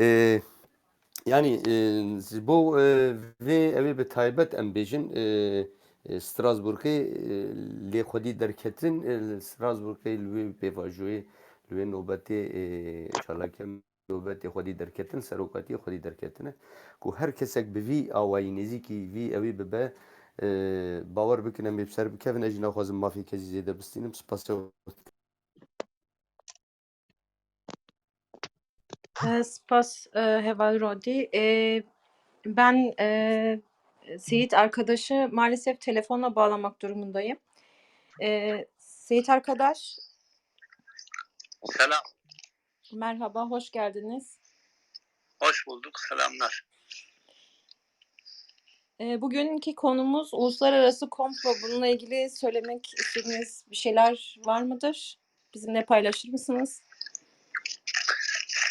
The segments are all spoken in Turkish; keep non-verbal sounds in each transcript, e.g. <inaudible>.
e, yani e, bu e, ve evi bi taybet em bêjin e, e, Strasbourgê e, xwedî derketin e, wê pêvajoyê li wê nobetê e, çalakê nobetê xwedî derketin serokatiyê xwedî derketine. Ku her kesek bi vî awayî nêzîkî vî evî bibe e, bawer bikin em ê bi ser bikevin ez jî naxwazim spas e, Heval Rodi. Ee, ben e, Seyit arkadaşı maalesef telefonla bağlamak durumundayım. Ee, Seyit arkadaş Selam. merhaba, hoş geldiniz. Hoş bulduk. Selamlar. Ee, bugünkü konumuz uluslararası komplo. Bununla ilgili söylemek istediğiniz bir şeyler var mıdır? Bizimle paylaşır mısınız?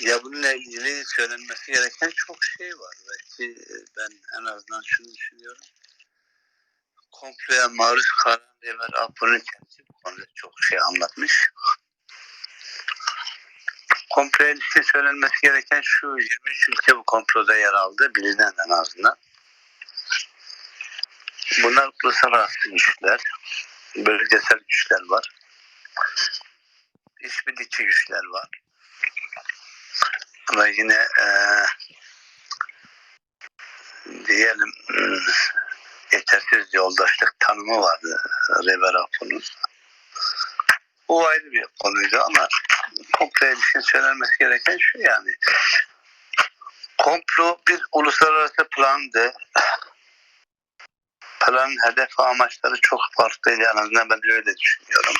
Ya bununla ilgili söylenmesi gereken çok şey var. Belki e, ben en azından şunu düşünüyorum. Komploya maruz kalan Ömer Apo'nun kendisi bu konuda çok şey anlatmış. Komploya ilişkin söylenmesi gereken şu 23 ülke bu komploda yer aldı. Bilinen en azından. Bunlar uluslararası güçler, bölgesel güçler var. İşbirlikçi güçler var. Ama yine eee diyelim <clears throat> yetersiz yoldaşlık tanımı vardı Rever Apo'nun. Bu ayrı bir konuydu ama komploya ilişkin söylenmesi gereken şu yani komplo bir uluslararası plandı. Planın hedef amaçları çok farklıydı en azından ben öyle düşünüyorum.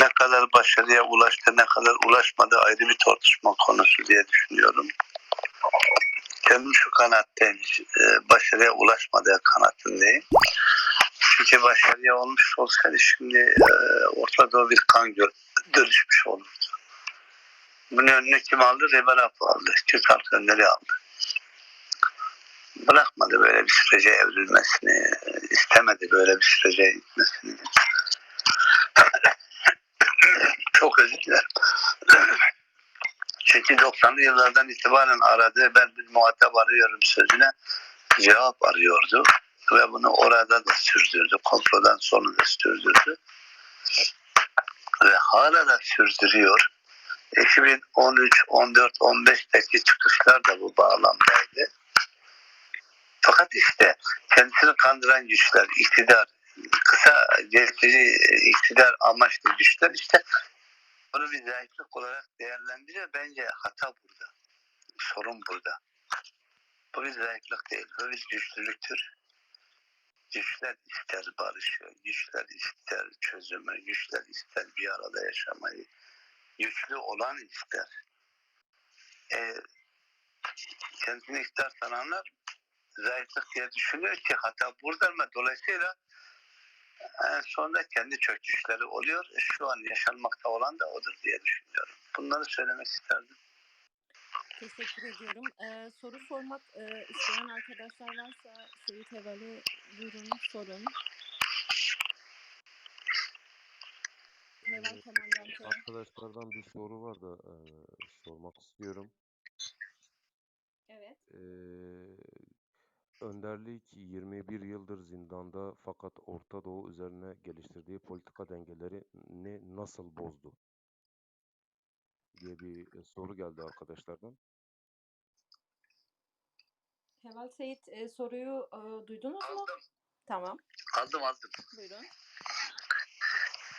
Ne kadar başarıya ulaştı, ne kadar ulaşmadı ayrı bir tartışma konusu diye düşünüyorum. Kendim şu kanaatteyim, e, başarıya ulaşmadığı kanaatindeyim. Çünkü başarıya olmuş olsaydı şimdi e, Orta Doğu bir kan dönüşmüş olurdu. Bunun önünü kim aldı? Rebel aldı. Türk Halk Önderi aldı. Bırakmadı böyle bir sürece evrilmesini, istemedi böyle bir sürece gitmesini. Çok özür. Çünkü 90'lı yıllardan itibaren aradığı ben bir muhatap arıyorum sözüne cevap arıyordu. Ve bunu orada da sürdürdü. Komplodan sonra da sürdürdü. Ve hala da sürdürüyor. 2013, 14, 15'teki çıkışlar da bu bağlamdaydı. Fakat işte kendisini kandıran güçler, iktidar, kısa geçici iktidar amaçlı güçler işte bunu bir zayıflık olarak değerlendiriyor. Bence hata burada. Sorun burada. Bu bir zayıflık değil. Bu bir güçlülüktür. Güçler ister barışı, güçler ister çözümü, güçler ister bir arada yaşamayı. Güçlü olan ister. E, kendini ister sananlar zayıflık diye düşünüyor ki hata burada ama dolayısıyla en sonunda kendi çöküşleri oluyor. Şu an yaşanmakta olan da odur diye düşünüyorum. Bunları söylemek isterdim. Teşekkür ediyorum. Ee, soru sormak e, isteyen arkadaşlar varsa Seyit Heval'e buyurun sorun. Heval Ee. Arkadaşlardan bir soru var da e, sormak istiyorum. Evet. Ee, önderlik 21 yıldır zindanda fakat Orta Doğu üzerine geliştirdiği politika dengeleri ne nasıl bozdu? diye bir e, soru geldi arkadaşlardan. Heval Seyit e, soruyu e, duydunuz mu? Aldım. Tamam. Aldım aldım. Buyurun.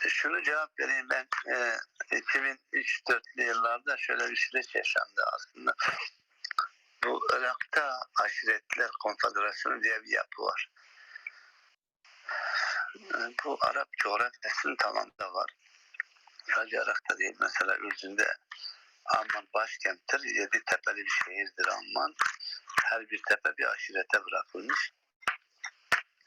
E, Şunu cevap vereyim ben. E, 2003-2004'lü yıllarda şöyle bir süreç yaşandı aslında. Bu Irak'ta Aşiretler Konfederasyonu diye bir yapı var. Bu Arap coğrafyasının tamamında var. Sadece Irak'ta değil. Mesela Ürdün'de Amman başkenttir. Yedi tepeli bir şehirdir Amman. Her bir tepe bir aşirete bırakılmış.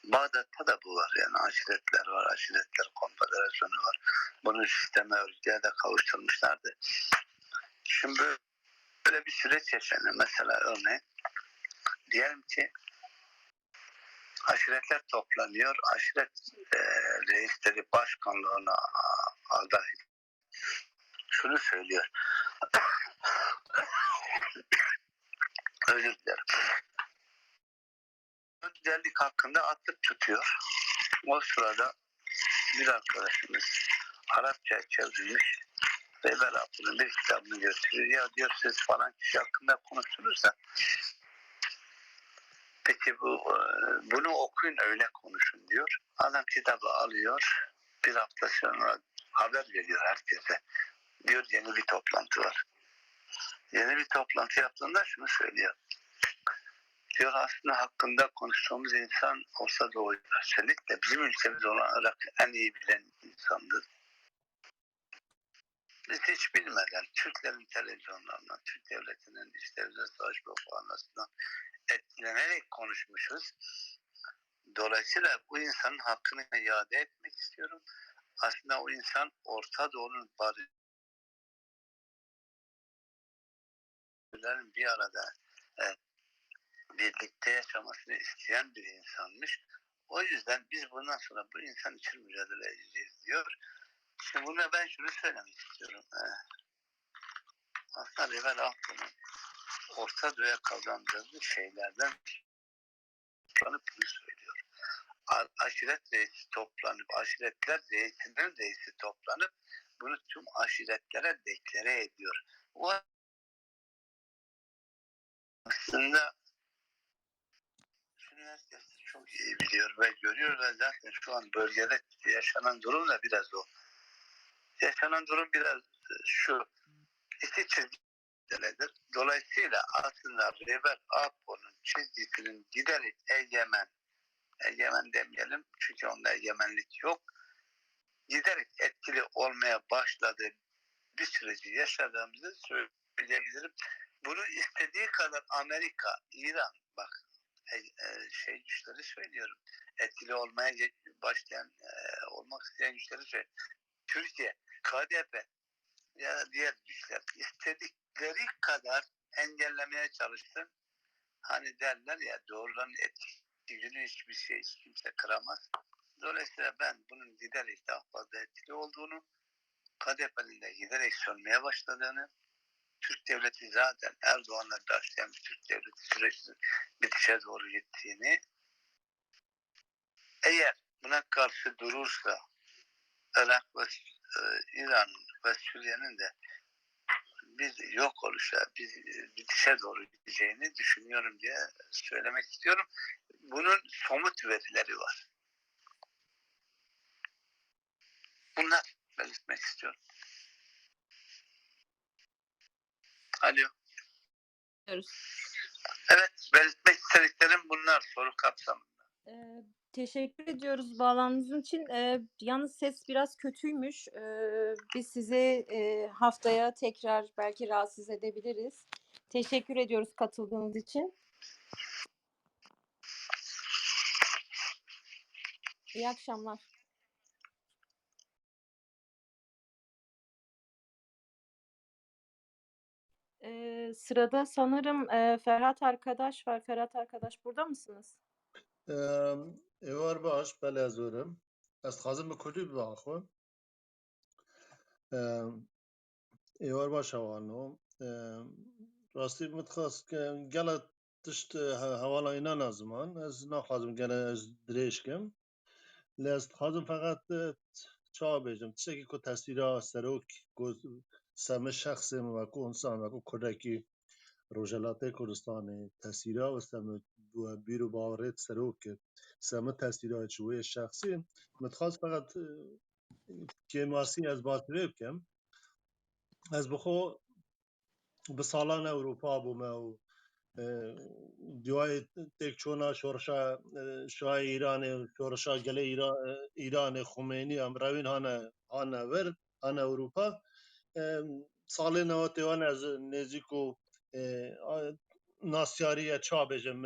Bağdat'ta da bu var. Yani aşiretler var. Aşiretler konfederasyonu var. Bunu sisteme örgüye de kavuşturmuşlardı. Şimdi böyle bir süreç yaşanıyor. Mesela örneğin diyelim ki aşiretler toplanıyor. Aşiret e, reisleri başkanlığına aday. Şunu söylüyor. <coughs> Özür dilerim. Önderlik hakkında atıp tutuyor. O sırada bir arkadaşımız Arapça çevrilmiş Beyber Abdül'ün bir kitabını götürüyor. Ya diyor siz falan kişi hakkında konuşursa peki bu e, bunu okuyun öyle konuşun diyor. Adam kitabı alıyor. Bir hafta sonra haber veriyor herkese. Diyor yeni bir toplantı var. Yeni bir toplantı yaptığında şunu söylüyor. Diyor aslında hakkında konuştuğumuz insan Orta Doğu özellikle bizim ülkemiz olan Irak en iyi bilen insandır. Biz hiç bilmeden Türklerin televizyonlarından, Türk devletinin işte özel savaş propagandasından etkilenerek konuşmuşuz. Dolayısıyla bu insanın hakkını iade etmek istiyorum. Aslında o insan Orta Doğu'nun barışların bir arada e, birlikte yaşamasını isteyen bir insanmış. O yüzden biz bundan sonra bu insan için mücadele edeceğiz diyor. Şimdi buna ben şunu söylemek istiyorum. Ee, aslında Revel Akbu'nun Orta Doğu'ya kazandırdığı şeylerden toplanıp bunu söylüyor. Aşiret reisi toplanıp, aşiretler reisinin reisi toplanıp bunu tüm aşiretlere deklare ediyor. O aslında herkes çok iyi biliyor ve görüyor ve zaten şu an bölgede yaşanan durum da biraz o. Yaşanan durum biraz e, şu. İki çizgidedir. Dolayısıyla aslında Rebel Apo'nun çizgisinin giderek egemen, egemen demeyelim çünkü onda egemenlik yok. Giderek etkili olmaya başladığı bir süreci yaşadığımızı söyleyebilirim. Bunu istediği kadar Amerika, İran, bak e, e, şey güçleri söylüyorum. Etkili olmaya başlayan, olmak isteyen güçleri söylüyorum. Türkiye, KDP ya diğer güçler istedikleri kadar engellemeye çalışsın. Hani derler ya doğruların etkili hiçbir şey hiç kimse kıramaz. Dolayısıyla ben bunun giderek daha fazla etkili olduğunu, KDP'nin de giderek sönmeye başladığını, Türk devleti zaten Erdoğan'la başlayan Türk devleti sürecinin bitişe doğru gittiğini eğer buna karşı durursa Irak ve e, İran'ın ve Suriye'nin de bir yok oluşa, bir bitişe doğru gideceğini düşünüyorum diye söylemek istiyorum. Bunun somut verileri var. Bunlar belirtmek istiyorum. Alo. Evet, belirtmek istediklerim bunlar soru kapsamında. Ee, teşekkür ediyoruz bağlandığınız için. Ee, yalnız ses biraz kötüymüş. Ee, biz sizi e, haftaya tekrar belki rahatsız edebiliriz. Teşekkür ediyoruz katıldığınız için. İyi akşamlar. Ee, sırada sanırım e, Ferhat arkadaş var. Ferhat arkadaş burada mısınız? ایوار باش بەلا زۆرم از خازم بە کوردی ایوار باش باشەوانەوە راستی متخواست که گەلە تشت هەواڵی نانازمان ئەس ناخوازم گەلە درێژکەم لە ئەستخوازم فقط چا بێژم تشتێکی کو تەسویرا سەرۆک سەمە شخصێ وەکو ئینسان وەکو کوردێکی ڕۆژەلاتەی کوردستانی تەسیرا وەستەمە بیر و بیرو باورت کرد سروک سمه تصویرها چوی شخصی. متخواست فقط که ماسی از باطره بکم از بخو به سالان اروپا بومه و دیوای تک چونا شورشا شاه ایران شورشا گله ایران ایران خمینی هم روین هانه هانه ور هانه اروپا. سال نواتیوان از نزیکو ناسیاری چا بجم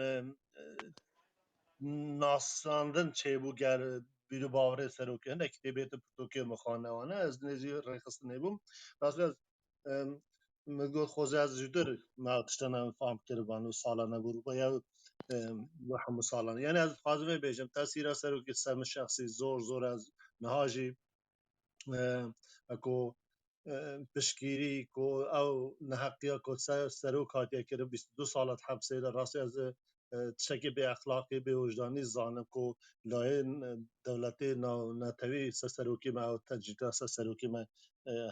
بو گر بیرو باوره سروکه هنده کتیبیت پرتوکه مخانه وانه از نزی رخص نبوم بس از مگو خوزه از جدر ما تشتنا فهم کربانو سالانه اروپا یا و سالانه. یعنی از فازمه بیجم تاثیر سروکه سم شخصی زور زور از نهاجی. اکو پشگیری کو او نحقیا کو سروک هاتیه کرد. 22 سالت حبسه راستی از چک به اخلاقی به وجدانی زانه کو لای دولت نتوی سسروکی ما و تجدید سسروکی ما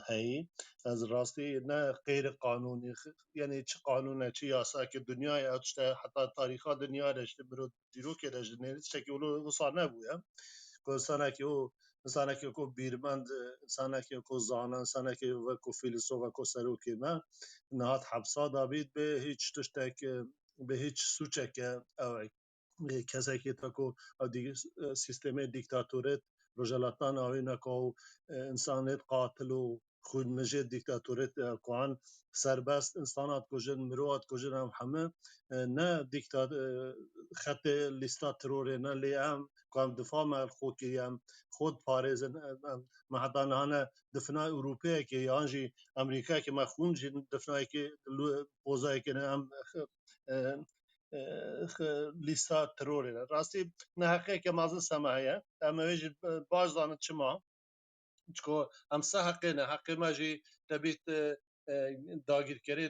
هایی از راستی نه غیر قانونی یعنی چه قانون چه یاسا که دنیای اتشته حتی تاریخ دنیا رشته برو دیرو که رشته نیست یعنی چکی اولو وصانه بویا که که او انسانه که کو بیرمند انسانه که کو زانه انسانه که و کو فیلسوف و کو سروکی ما نهاد حبسا دابید به هیچ تشتک بە هیچ سوچێکە ئەو کەسێکی تەکو ئەو سیستێمی دیکتاتورێت ڕۆژەلاتان ئاوینەکە و ئینسانێت قاتل و خود مجه دیکتاتوریت کوان سربست انسانات کجین مروات کجین هم همه نه دیکتات خط لیستا ترور نه لیام کوام دفاع مال خود کیم خود پاریز مهدان هانه دفنای اروپایی که یانجی امریکا که ما جن کی که بوزایی که هم لیستا ترور راستی نه حقیقی که مازن سمایه اما ویجی باز دانه چما çiko em se heqê ne heqê me jî debît dagîrkerê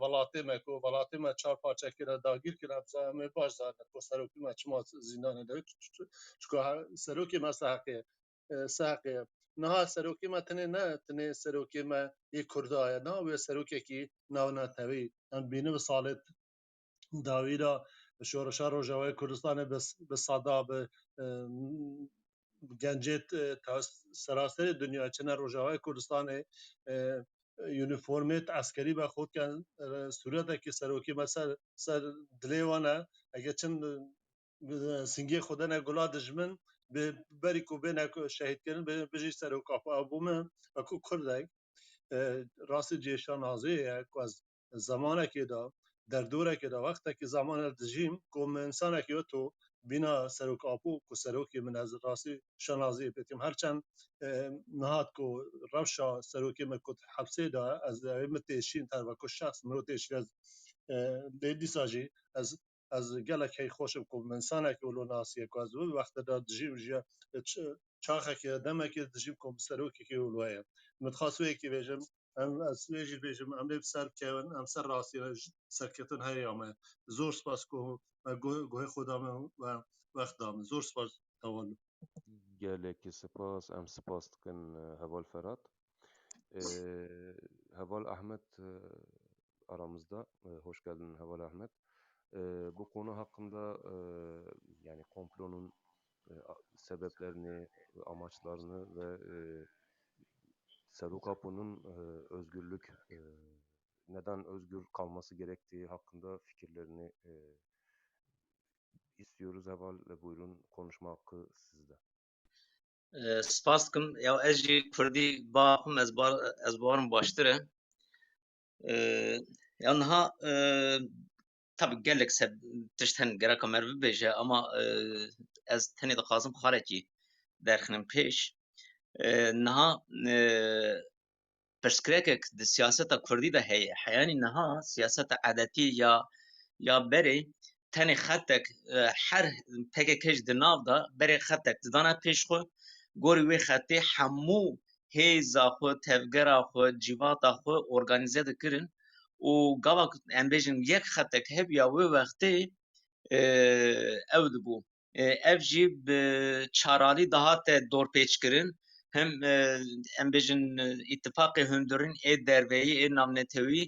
welatê me ku welatê me çar parça kire dagîr kire em ê baş zanin ku serokê me çima zîndanê de çiko serokê me se heqê se heqê niha serokê me tenê ne tenê serokê me yê Kurda ye na wê serokekî navna tevî em bîne bi salê dawîra şoreşa Rojavayê Kurdistanê bi sada bi گنجت سراسر دنیا چنه روژاهای کردستان یونیفورمیت عسکری به خود کن صورت که سروکی مثلا سر دلیوانه اگه چند سنگی خدا نه گلا دجمن به بری کو بین شهید کردن به بجی سر و کاپ ابوم و کو کرد راست جیشان حاضر از زمانه که دا در دوره که دا وقتی که زمان دجیم کوم انسان که تو بینا سروک آپو کو سروکی من از راسی شنازی بیتیم هرچند نهاد کو روشا سروکی من کت حبسه دا از متشین تر و کو شخص مرو تشین از دیساجی از از گلک هی خوشم کو منسانه که ولو ناسیه کو. از وقت دا دجیم جیا چاخه که دمه که دجیم کو سروکی که ولوه متخاصوه کی بیجم bi ser kevin em ser rastî serketin heye me zor spas ku me guhê xwe da min ve wext da min zor spas tewalû Gelekî spas em spas dikin Heval Ferhat. Heval Ahmet aramızda. Hoş geldin Heval Ahmet. Bu konu hakkında yani komplonun sebeplerini, amaçlarını ve Serukapu'nun özgürlük neden özgür kalması gerektiği hakkında fikirlerini istiyoruz. Heval buyurun konuşma hakkı sizde. سپاس دکم یا ez jî Kurdî baxim ez bar ez barim baştir e ya niha tabi gelek se tişt hin gereka me bibêje ama ez tenê dixwazim xarekî derxinim pêş pirsgirêkek di siyaseta Kurdî de heye heyanî niha siyaseta edetî ya ya berê tenê xetek her PKK ji di nav da berê xetek didana pêş xwe gorî wê xetê hemû hêza xwe tevgera xwe cîvata xwe organîze dikirin û gava em bêjin yek xetek hebiya wê wextê ew dibû ev jî bi çaralî dihate dorpêçkirin hem em bêjin îtifaqê hundirîn ê derveyî ê navnetewî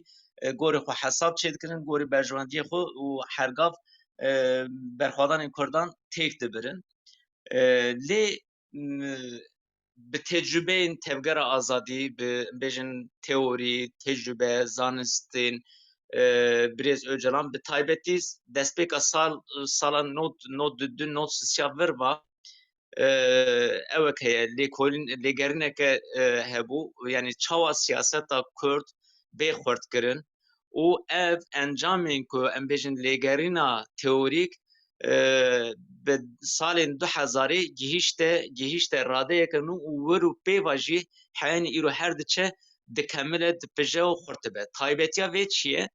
gorî xwe hesab çê dikirin gorî berjewendiyê xwe û hergav berxwedanên Kurdan têk dibirin lê bi tecrübeyên tevgera azadî bi bêjin teorî, tecrübe, zanistên Birêz Öcalan bi taybetî destpêka sal sala not not du not sisiya vir va ewek heye lêkolîn lêgerîneke hebû yani çawa siyaseta Kurd bê xwedkirin û ev encamên ku em bêjin lêgerîna teorîk bi salên du hezarê gihîşte gihîşte radeyeke nû û wir û pêva jî heyanî îro her diçe dikemile dipije û xurt dibe. Taybetiya vê çi ye?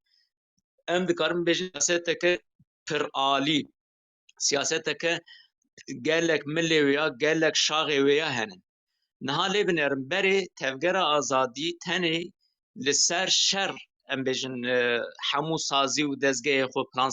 Em dikarin bêjin siyaseteke pir alî siyaseteke gelek milê wê ya gelek şaxê wê ya hene. Niha lê binêrim berê tevgera azadî tenê li ser şer em bêjin hemû sazî û dezgehê xwe plan